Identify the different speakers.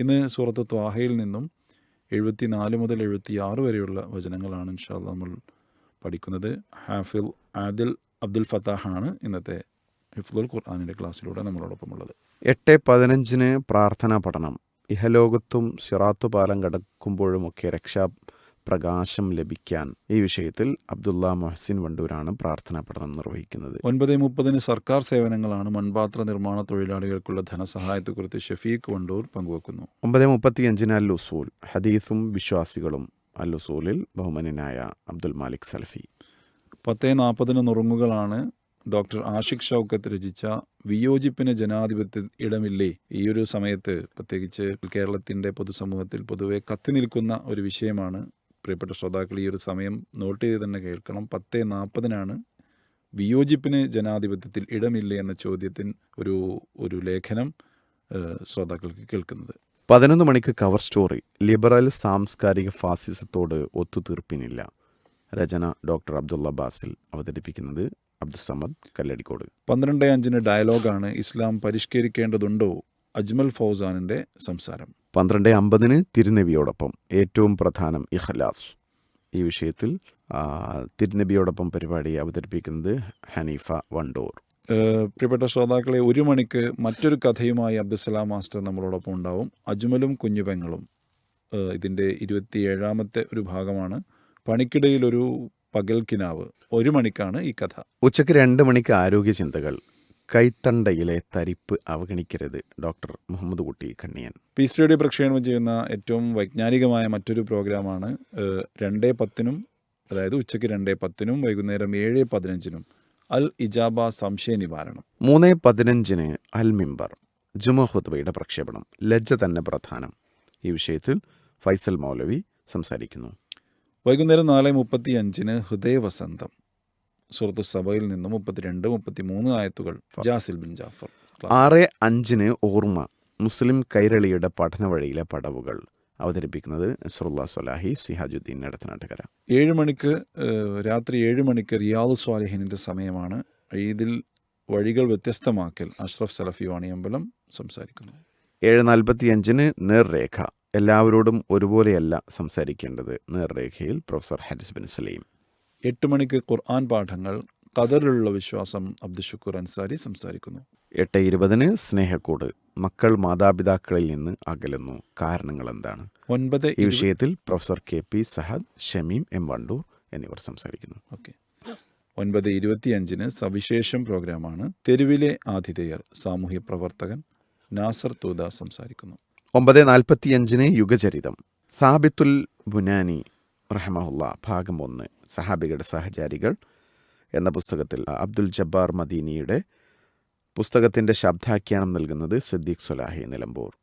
Speaker 1: ഇന്ന് സൂറത്ത് ത്വാഹയിൽ നിന്നും എഴുപത്തി നാല് മുതൽ എഴുപത്തി ആറ് വരെയുള്ള വചനങ്ങളാണ് ഇൻഷാല്ല നമ്മൾ പഠിക്കുന്നത്. ഹാഫിൽ ആദിൽ അബ്ദുൽ ഫത്താഹ് ആണ് ഇന്നത്തെ ഹിഫുൽ ഖുർആാനിന്റെ ക്ലാസ്സിലൂടെ നമ്മളോടൊപ്പമുള്ളത്
Speaker 2: എട്ട് പതിനഞ്ചിന് പ്രാർത്ഥനാ പഠനം. ഇഹലോകത്തും സിറാത്തു പാലം കടക്കുമ്പോഴുമൊക്കെ രക്ഷാ പ്രകാശം ലഭിക്കാൻ. ഈ വിഷയത്തിൽ അബ്ദുള്ള മൊഹസിൻ വണ്ടൂരാണ് പ്രാർത്ഥനാ പഠനം നിർവഹിക്കുന്നത്.
Speaker 1: ഒൻപത് മുപ്പതിന് സർക്കാർ സേവനങ്ങളാണ് മൺപാത്ര നിർമ്മാണ തൊഴിലാളികൾക്കുള്ള ധനസഹായത്തെക്കുറിച്ച് ഷഫീഖ് വണ്ടൂർ പങ്കുവെക്കുന്നു.
Speaker 2: ഒമ്പത് മുപ്പത്തിയഞ്ചിന് അൽ ഉസൂൽ ഹദീസും വിശ്വാസികളും അൽ ഉസൂലിൽ ബഹുമാനായ അബ്ദുൽ മാലിക് സൽഫി.
Speaker 1: പത്ത് നാൽപ്പതിന് നുറുങ്ങുകളാണ് ഡോക്ടർ ആഷിഖ് ഷൗക്കത്ത് രചിച്ച വിയോജിപ്പിന് ജനാധിപത്യ ഇടമില്ലേ? ഈ ഒരു സമയത്ത് പ്രത്യേകിച്ച് കേരളത്തിന്റെ പൊതുസമൂഹത്തിൽ പൊതുവെ കത്തി നിൽക്കുന്ന ഒരു വിഷയമാണ് പ്രിയപ്പെട്ട ശ്രോതാക്കൾ ഈ ഒരു സമയം നോട്ട് ചെയ്ത് തന്നെ കേൾക്കണം. പത്ത് നാൽപ്പതിനാണ് വിയോജിപ്പിന് ജനാധിപത്യത്തിൽ ഇടമില്ല എന്ന ചോദ്യത്തിന് ഒരു ഒരു ലേഖനം ശ്രോതാക്കൾക്ക് കേൾക്കുന്നത്.
Speaker 2: പതിനൊന്ന് മണിക്ക് കവർ സ്റ്റോറി ലിബറൽ സാംസ്കാരിക ഫാസിസത്തോട് ഒത്തുതീർപ്പിനില്ല. രചന ഡോക്ടർ അബ്ദുള്ള ബാസിൽ അവതരിപ്പിക്കുന്നത് അബ്ദുസമദ് കല്ലടിക്കോട്.
Speaker 1: പന്ത്രണ്ട് അഞ്ചിന് ഡയലോഗാണ് ഇസ്ലാം പരിഷ്കരിക്കേണ്ടതുണ്ടോ? അജ്മൽ ഫൗസാനിന്റെ സംസാരം.
Speaker 2: പന്ത്രണ്ട് അമ്പതിന് തിരുനബിയോടൊപ്പം ഏറ്റവും പ്രധാനം ഇഖലാസ്. ഈ വിഷയത്തിൽ തിരുനബിയോടൊപ്പം പരിപാടി അവതരിപ്പിക്കുന്നത് ഹനീഫ വണ്ടൂർ.
Speaker 1: പ്രിയപ്പെട്ട ശ്രോതാക്കളെ ഒരു മണിക്ക് മറ്റൊരു കഥയുമായി അബ്ദുസലാം മാസ്റ്റർ നമ്മളോടൊപ്പം ഉണ്ടാവും. അജ്മലും കുഞ്ഞുപെങ്ങളും ഇതിന്റെ ഇരുപത്തിയേഴാമത്തെ ഒരു ഭാഗമാണ്. പണിക്കിടയിലൊരു പകൽ കിനാവ് ഒരു മണിക്കാണ് ഈ കഥ.
Speaker 2: ഉച്ചയ്ക്ക് രണ്ട് മണിക്ക് ആരോഗ്യ ചിന്തകൾ കൈത്തണ്ടയിലെ തരിപ്പ് അവഗണിക്കരുത് ഡോക്ടർ മുഹമ്മദ് കുട്ടി കണ്ണിയൻ.
Speaker 1: പീസ് റേഡിയോ പ്രക്ഷേപണം ചെയ്യുന്ന ഏറ്റവും വൈജ്ഞാനികമായ മറ്റൊരു പ്രോഗ്രാമാണ് രണ്ടേ പത്തിനും അതായത് ഉച്ചയ്ക്ക് രണ്ടേ പത്തിനും വൈകുന്നേരം ഏഴ് പതിനഞ്ചിനും അൽ ഇജാബ സംശയ നിവാരണം.
Speaker 2: മൂന്ന് പതിനഞ്ചിന് അൽ മിംബർ ജുമഹുദ്ബയുടെ പ്രക്ഷേപണം ലജ്ജ തന്നെ പ്രധാനം. ഈ വിഷയത്തിൽ ഫൈസൽ മൗലവി സംസാരിക്കുന്നു.
Speaker 1: വൈകുന്നേരം നാല് മുപ്പത്തി അഞ്ചിന് ഹൃദയവസന്തം. സുഹൃത്തു സഭയിൽ നിന്ന് മുപ്പത്തിരണ്ട് മുപ്പത്തി മൂന്ന് ആയത്തുകൾ ജാസിൽ ബിൻ ജാഫർ.
Speaker 2: ആറ് അഞ്ചിന് ഓർമ്മ മുസ്ലിം കൈരളിയുടെ പഠന വഴിയിലെ പടവുകൾ അവതരിപ്പിക്കുന്നത് നസറുല്ലാ സൊലാഹി സിഹാജുദ്ദീൻ നടത്തനാട്ടുകര
Speaker 1: ഏഴ് മണിക്ക് രാത്രി ഏഴ് മണിക്ക് റിയാദ് സ്വാലിഹിനിന്റെ സമയമാണ്. ഈദിൽ വഴികൾ വ്യത്യസ്തമാക്കൽ അഷ്റഫ് സലഫി വാണിയമ്പലം സംസാരിക്കുന്നു.
Speaker 2: ഏഴ് നാൽപ്പത്തി അഞ്ചിന് നേർരേഖ. എല്ലാവരോടും ഒരുപോലെയല്ല സംസാരിക്കേണ്ടത് നേർരേഖയിൽ പ്രൊഫസർ ഹാരിസ് ബിൻ സലീം.
Speaker 1: എട്ട് മണിക്ക് ഖുർആൻ പാഠങ്ങൾ ഖദറിലുള്ള വിശ്വാസം അബ്ദുഷുക്കൂർ അൻസാരി സംസാരിക്കുന്നു.
Speaker 2: എട്ട് ഇരുപതിന് സ്നേഹക്കൂട്. മക്കൾ മാതാപിതാക്കളിൽ നിന്ന് അകലുന്നു. കാരണങ്ങൾ എന്താണ്?
Speaker 1: ഒൻപത്
Speaker 2: ഈ വിഷയത്തിൽ professor K P Sahad Shameem M Vandoor എന്നിവർ സംസാരിക്കുന്നു.
Speaker 1: ഓക്കെ. ഒൻപത് ഇരുപത്തിയഞ്ചിന് സവിശേഷം പ്രോഗ്രാമാണ്. തെരുവിലെ ആതിഥേയർ സാമൂഹ്യ പ്രവർത്തകൻ നാസർ തൂദ സംസാരിക്കുന്നു.
Speaker 2: ഒമ്പത് നാൽപ്പത്തിയഞ്ചിന് യുഗചരിതം. സാബിത്തുൽ ബുനാനി റഹമഹുല്ല ഭാഗം ഒന്ന് സഹാബികളുടെ സഹചാരികൾ എന്ന പുസ്തകത്തിൽ അബ്ദുൽ ജബ്ബാർ മദീനിയുടെ പുസ്തകത്തിന്റെ ശബ്ദാഖ്യാനം നൽകുന്നത് സിദ്ദീഖ് സുലാഹി നിലമ്പൂർ.